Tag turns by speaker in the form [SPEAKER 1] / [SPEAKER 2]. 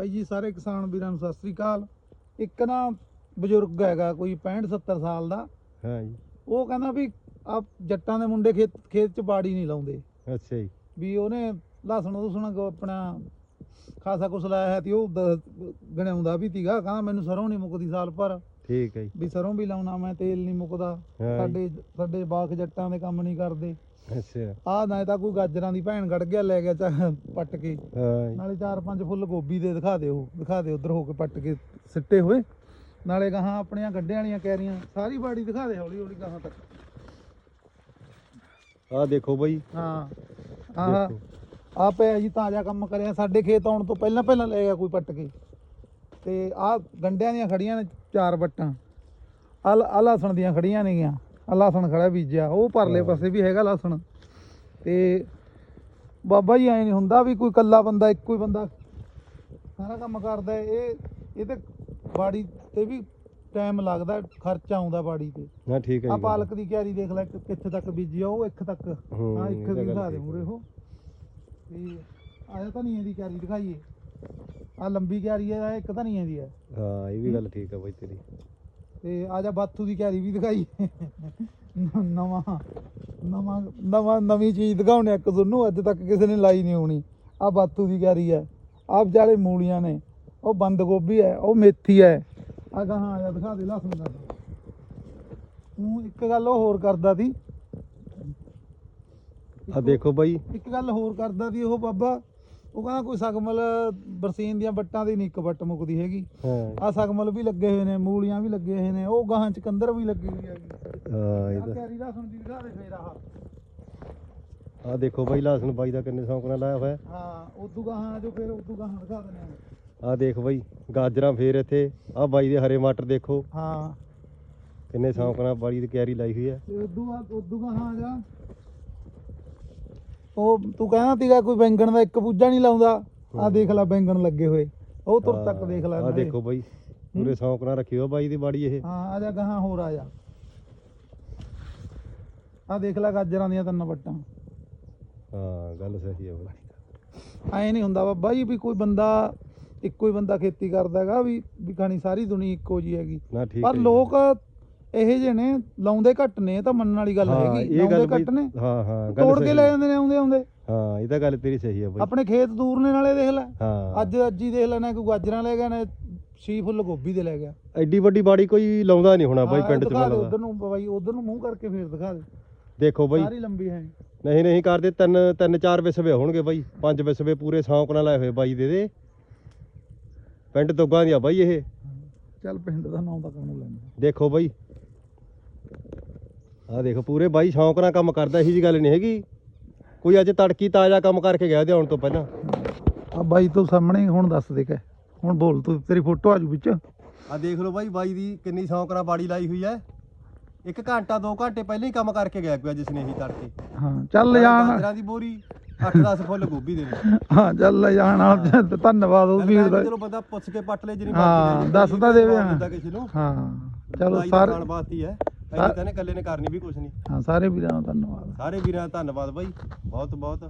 [SPEAKER 1] ਬਾਈ ਜੀ ਸਾਰੇ ਕਿਸਾਨ ਵੀਰਾਂ ਨੂੰ ਸਤਿ ਸ੍ਰੀ ਅਕਾਲ। ਇੱਕ ਨਾ ਬਜ਼ੁਰਗ ਹੈਗਾ ਕੋਈ 65 70 ਸਾਲ ਦਾ।
[SPEAKER 2] ਹਾਂ ਜੀ।
[SPEAKER 1] ਉਹ ਕਹਿੰਦਾ ਵੀ ਆ ਜੱਟਾਂ ਦੇ ਮੁੰਡੇ ਖੇਤ ਖੇਤ ਚ ਬਾੜੀ ਨਹੀਂ ਲਾਉਂਦੇ।
[SPEAKER 2] ਅੱਛਾ ਜੀ।
[SPEAKER 1] ਵੀ ਉਹਨੇ ਲਸਣ ਉਸਣ ਕੋ ਆਪਣਾ ਖਾਸਾ ਕੁਛ ਲਾਇਆ ਹੈ ਤੇ ਉਹ ਗਣਾਉਂਦਾ ਵੀ ਤੀਗਾ ਕਹਿੰਦਾ ਮੈਨੂੰ ਸਰੋਂ ਨਹੀਂ ਮੁੱਕਦੀ ਸਾਲ ਭਰ।
[SPEAKER 2] ਠੀਕ ਹੈ ਜੀ।
[SPEAKER 1] ਵੀ ਸਰੋਂ ਵੀ ਲਾਉਣਾ ਮੈਂ ਤੇਲ ਨਹੀਂ ਮੁੱਕਦਾ। ਸਾਡੇ ਸਾਡੇ ਬਾਖ ਜੱਟਾਂ ਦੇ ਕੰਮ ਨਹੀਂ ਕਰਦੇ।
[SPEAKER 2] ਅੱਛਾ।
[SPEAKER 1] ਆਹ ਨਾ ਤਾਂ ਕੋਈ ਗਾਜਰਾਂ ਦੀ ਭੈਣ ਕੱਢ ਗਿਆ ਲੈ ਗਿਆ ਚਾ ਪੱਟ ਕੇ।
[SPEAKER 2] ਹਾਂ।
[SPEAKER 1] ਨਾਲੇ ਚਾਰ ਪੰਜ ਫੁੱਲ ਗੋਭੀ ਦੇ ਦਿਖਾ ਦਿਓ ਦਿਖਾ ਦਿਓ ਉਧਰ ਹੋ ਕੇ ਪੱਟ ਕੇ ਸਿੱਟੇ ਹੋਏ। ਨਾਲੇ ਗਾਹਾਂ ਆਪਣੀਆਂ ਗੱਡੇ ਵਾਲੀਆਂ ਕੈਰੀਆਂ ਸਾਰੀ ਬਾੜੀ ਦਿਖਾ ਦੇ ਹੌਲੀ ਹੌਲੀ ਗਾਹਾਂ ਤੱਕ।
[SPEAKER 2] ਆਹ ਦੇਖੋ ਬਾਈ।
[SPEAKER 1] ਹਾਂ ਆਹ
[SPEAKER 2] ਦੇਖੋ।
[SPEAKER 1] ਆ ਪਿਆ ਜੀ ਤਾਜ਼ਾ ਕੰਮ ਕਰਿਆ ਸਾਡੇ ਖੇਤ ਆਉਣ ਤੋਂ ਪਹਿਲਾਂ ਪਹਿਲਾਂ ਲੈ ਗਿਆ ਕੋਈ ਪੱਟ ਕੇ। ਤੇ ਆਹ ਗੰਡਿਆਂ ਦੀਆਂ ਖੜੀਆਂ ਨੇ ਚਾਰ ਵੱਟਾਂ। ਆ ਆ ਲਸਣ ਦੀਆਂ ਖੜੀਆਂ ਨੇਗੀਆਂ। ਆ ਲਸਣ ਖੜਾ ਬੀਜਿਆ ਉਹ ਪਰਲੇ। ਪਾਸੇ ਵੀ ਹੈਗਾ ਲਸਣ। ਤੇ ਬਾਬਾ ਜੀ ਐ ਨਹੀਂ ਹੁੰਦਾ ਵੀ ਕੋਈ ਕੱਲਾ ਬੰਦਾ ਇੱਕੋ ਹੀ ਬੰਦਾ ਸਾਰਾ ਕੰਮ ਕਰਦਾ। ਇਹ ਇਹ ਤੇ ਬਾੜੀ ਤੇ ਵੀ ਟਾਈਮ ਲੱਗਦਾ ਖਰਚਾ ਆਉਂਦਾ ਬਾੜੀ ਤੇ।
[SPEAKER 2] ਹਾਂ ਠੀਕ ਹੈ
[SPEAKER 1] ਆ ਪਾਲਕ ਦੀ ਕਿਆਰੀ ਦੇਖ ਲੈ ਕਿੱਥੇ ਤੱਕ ਬੀਜੀ ਆ ਉਹ ਇੱਕ ਤੱਕ।
[SPEAKER 2] ਹੂੰ,
[SPEAKER 1] ਇੱਕ ਦੀ ਦਿਖਾ ਦੇ ਮੂਰੇ। ਉਹ। ਤੇ ਆਇਆ ਤਾਂ ਨਹੀਂ ਇਹਦੀ ਕਿਆਰੀ ਦਿਖਾਈਏ। ਆ ਲੰਬੀ ਕਿਆਰੀ ਹੈ ਇੱਕ ਤਾਂ ਨਹੀਂ ਇਹਦੀ ਹੈ।
[SPEAKER 2] ਹਾਂ ਇਹ ਵੀ ਗੱਲ ਠੀਕ ਹੈ ਬਾਈ ਤੇਰੀ।
[SPEAKER 1] ਤੇ ਆ ਜਾ ਬਾਥੂ ਦੀ ਕਿਆਰੀ ਵੀ ਦਿਖਾਈ। ਨਵਾਂ ਨਵਾਂ ਨਵਾਂ ਨਵੀਂ ਚੀਜ਼ ਦਿਖਾਉਣੇ ਇੱਕ ਤੁਹਾਨੂੰ ਅੱਜ ਤੱਕ ਕਿਸੇ ਨੇ ਲਾਈ ਨਹੀਂ ਹੋਣੀ। ਆ ਬਾਥੂ ਦੀ ਕਿਆਰੀ ਹੈ। ਆਹ ਵਿਚਾਲੇ ਮੂਲੀਆਂ ਨੇ। ਉਹ ਬੰਦ ਗੋਭੀ ਹੈ ਉਹ ਮੇਥੀ ਹੈ। ਆ ਗਾਹਾਂ ਆ ਜਾ ਦਿਖਾ ਦੇ ਲਸਣ ਦਾ। ਤੂੰ ਇੱਕ ਗੱਲ ਉਹ ਹੋਰ ਕਰਦਾ ਸੀ।
[SPEAKER 2] ਆ ਦੇਖੋ ਬਾਈ।
[SPEAKER 1] ਇੱਕ ਗੱਲ ਹੋਰ ਕਰਦਾ ਸੀ ਉਹ ਬਾਬਾ। ਉਹ ਕਹਿੰਦਾ ਕੋਈ ਸਗਮਲ ਬਰਸੀਨ ਦੀਆਂ ਵੱਟਾਂ ਦੀ ਨਹੀਂ ਇੱਕ ਵੱਟ ਮੁੱਕਦੀ ਹੈਗੀ।
[SPEAKER 2] ਹਾਂ।
[SPEAKER 1] ਆ ਸਗਮਲ ਵੀ ਲੱਗੇ ਹੋਏ ਨੇ ਮੂਲੀਆਂ ਵੀ ਲੱਗੇ ਹੋਏ ਨੇ ਉਹ ਗਾਹਾਂ ਚਕੰਦਰ ਵੀ ਲੱਗੀ ਹੋਈ ਹੈਗੀ।
[SPEAKER 2] ਹਾਂ ਇਹ
[SPEAKER 1] ਆ
[SPEAKER 2] ਤਾਂ।
[SPEAKER 1] ਕੈਰੀ ਦੀ ਦਿਖਾ ਦੇ ਫੇਰ ਆਹ
[SPEAKER 2] ਆ ਦੇਖੋ ਬਾਈ ਲਾਸਨ ਬਾਈ ਦਾ ਕਿੰਨੇ ਸ਼ੌਂਕ ਨਾਲ ਲਾਇਆ ਹੋਇਆ।
[SPEAKER 1] ਹਾਂ ਉਦੋਂ ਗਾਹਾਂ ਜੋ ਫਿਰ ਉਦੋਂ ਗਾਹਾਂ ਦਿਖਾ ਦਿੰਦੇ
[SPEAKER 2] ਆ। ਦੇਖ ਬਾਈ ਗਾਜਰਾਂ ਫੇਰ ਇੱਥੇ ਆ ਬਾਈ ਦੇ ਹਰੇ ਮਟਰ ਦੇਖੋ।
[SPEAKER 1] ਆ ਹਾਂ।
[SPEAKER 2] ਕਿੰਨੇ ਸ਼ੌਂਕ ਨਾਲ ਬਾੜੀ ਦੀ ਕਿਆਰੀ ਲਾਈ ਹੋਈ ਹੈ।
[SPEAKER 1] ਤੇ ਉਦੋਂ ਬਾਅਦ ਉਦੋਂ ਗਾਹਾਂ ਆ ਜਾ। ਉਹ ਤੂੰ ਕਹਿੰਦਾ ਸੀਗਾ ਕੋਈ ਬੈਂਗਣ ਦਾ ਇੱਕ ਪੂਜਾ ਨਹੀਂ ਲਾਉਂਦਾ। ਆ ਦੇਖ ਲੈ ਬੈਂਗਣ ਲੱਗੇ ਹੋਏ। ਉਹ ਤੁਰ ਤੱਕ ਦੇਖ ਲੈ
[SPEAKER 2] ਆ। ਦੇਖੋ ਬਾਈ ਪੂਰੇ ਸ਼ੌਂਕ ਨਾਲ ਰੱਖਿਓ ਬਾਈ ਦੀ ਬਾੜੀ ਇਹ।
[SPEAKER 1] ਹਾਂ ਆ ਜਾ ਗਾਹਾਂ ਹੋਰ ਆ ਜਾ। ਆ ਦੇਖ ਲੈ ਗਾਜਰਾਂ ਦੀਆਂ ਤਿੰਨ ਵੱਟਾਂ।
[SPEAKER 2] ਹਾਂ ਗੱਲ ਸਹੀ ਹੈ ਬਾਈ।
[SPEAKER 1] ਐ ਨਹੀਂ ਹੁੰਦਾ ਬਾਬਾ ਜੀ ਵੀ ਕੋਈ ਬੰਦਾ ਇੱਕੋ ਹੀ ਬੰਦਾ ਖੇਤੀ ਕਰਦਾ ਹੈਗਾ ਵੀ ਵੀ ਖਾਣੀ ਸਾਰੀ ਦੁਨੀਆ ਇੱਕੋ ਜੀ ਹੈਗੀ। ਪਰ। ਲੋਕ ਇਹੇ ਜਿਹੇ ਨੇ ਲਾਉਂਦੇ ਘੱਟ ਨੇ ਤਾਂ ਮੰਨਣ ਵਾਲੀ ਗੱਲ
[SPEAKER 2] ਹਾਂ,
[SPEAKER 1] ਹੈਗੀ।
[SPEAKER 2] ਇਹ ਗੱਲ
[SPEAKER 1] ਲਾਉਂਦੇ
[SPEAKER 2] ਬਾਈ-
[SPEAKER 1] ਘੱਟ ਨੇ।
[SPEAKER 2] ਹਾਂ ਹਾਂ ਗੱਲ
[SPEAKER 1] ਤੋੜ ਕੇ
[SPEAKER 2] ਸਹੀ
[SPEAKER 1] ਲੈ। ਜਾਂਦੇ ਨੇ ਆਉਂਦੇ ਆਉਂਦੇ।
[SPEAKER 2] ਹਾਂ ਇਹ ਤਾਂ ਗੱਲ ਤੇਰੀ ਸਹੀ ਹੈ ਬਾਈ।
[SPEAKER 1] ਆਪਣੇ ਖੇਤ ਦੂਰ ਨੇ ਨਾਲੇ ਦੇਖ ਲੈ।
[SPEAKER 2] ਹਾਂ।
[SPEAKER 1] ਅੱਜ ਅੱਜ ਹੀ ਦੇਖ ਲੈਣਾ ਕੋਈ ਗਾਜਰਾਂ ਲੈ ਗਿਆ ਨੇ ਛੀ ਫੁੱਲ ਗੋਭੀ ਦੇ ਲੈ ਗਿਆ।
[SPEAKER 2] ਐਡੀ ਵੱਡੀ ਬਾੜੀ ਕੋਈ ਲਾਉਂਦਾ ਨਹੀਂ ਹੋਣਾ ਬਾਈ ਪਿੰਡ ਚ ਮੈਨੂੰ
[SPEAKER 1] ਉਧਰ ਨੂੰ ਬਾਈ ਉਧਰ ਨੂੰ ਮੂੰਹ ਕਰਕੇ ਫੇਰ ਦਿਖਾ ਦੇ
[SPEAKER 2] ਦੇਖੋ ਬਾਈ।
[SPEAKER 1] ਸਾਰੀ ਲੰਬੀ ਹੈ।
[SPEAKER 2] ਨਹੀਂ ਨਹੀਂ ਕਰਦੇ ਤਿੰਨ ਤਿੰਨ ਚਾਰ ਵਿਸਵੇ ਹੋਣਗੇ ਬਾਈ। ਪੰਜ ਵਿਸਵੇ ਪੂਰੇ ਸ਼ੌਂਕ ਨਾਲ ਲਾਏ ਹੋਏ ਬਾਈ ਦੇ ਦੇ। ਪਿੰਡ ਦੋਗਾ ਦੀ ਆ ਬਾਈ ਇਹ।
[SPEAKER 1] ਚੱਲ ਪਿੰਡ ਦਾ ਨਾਮ ਤਾਂ ਕਾਹਨੂੰ ਲੈਣਾ
[SPEAKER 2] ਦੇਖੋ ਬਾਈ। ਆ ਦੇਖੋ ਪੂਰੇ ਬਾਈ ਸ਼ੌਂਕ ਨਾਲ ਕੰਮ ਕਰਦਾ ਇਹੀ ਜੀ ਗੱਲ ਨਹੀਂ ਹੈਗੀ। ਕੋਈ ਅੱਜ ਤੜਕੀ ਤਾਜ਼ਾ ਕੰਮ ਕਰਕੇ ਗਿਆ ਤੇ ਆਉਣ ਤੋਂ ਪਹਿਲਾਂ।
[SPEAKER 1] ਆ ਬਾਈ ਤੂੰ ਸਾਹਮਣੇ ਹੁਣ ਦੱਸ ਦੇ ਕੇ। ਹੁਣ ਬੋਲ ਤੂੰ ਤੇਰੀ ਫੋਟੋ ਆਜੂ ਵਿੱਚ।
[SPEAKER 2] ਆ ਦੇਖ ਲਓ ਬਾਈ ਬਾਈ ਦੀ ਕਿੰਨੀ ਸ਼ੌਂਕ ਨਾਲ ਬਾੜੀ ਲਾਈ ਹੋਈ ਹੈ। ਇੱਕ ਘੰਟਾ 2 ਘੰਟੇ ਪਹਿਲਾਂ ਹੀ ਕੰਮ ਕਰਕੇ ਗਿਆ ਕੋਈ ਜਿਸ ਨੇ ਹੀ ਤੜਕੇ।
[SPEAKER 1] ਹਾਂ ਚੱਲ ਜਾਣ।
[SPEAKER 2] ਗਾਜਰਾਂ ਦੀ ਬੋਰੀ 8-10 ਫੁੱਲ ਗੋਭੀ ਦੇ ਨੇ
[SPEAKER 1] ਹਾਂ ਚੱਲ ਲੈ ਜਾਣ ਵਾਲਾ ਧੰਨਵਾਦ ਉਹ ਵੀਰ ਦਾ
[SPEAKER 2] ਚਲੋ ਬੰਦਾ ਪੁੱਛ ਕੇ ਪੱਟ ਲੈ ਜਿਹਨੇ
[SPEAKER 1] ਹਾਂ, ਦੱਸ ਤਾਂ ਦੇਵੇ, ਹਾਂ। ਹਾਂ ਚਲੋ
[SPEAKER 2] ਸਾਰੇ ਵਾਸਤੇ ਹੀ ਹੈ। ਐਨੇ ਤਾਂ ਨੇ ਇਕੱਲੇ ਨੇ ਕਰਨੀ ਵੀ ਕੁਛ ਨਹੀਂ
[SPEAKER 1] ਹਾਂ ਸਾਰੇ ਵੀਰਾਂ ਦਾ ਧੰਨਵਾਦ।
[SPEAKER 2] ਸਾਰੇ ਵੀਰਾਂ ਦਾ ਧੰਨਵਾਦ ਬਾਈ ਬਹੁਤ ਬਹੁਤ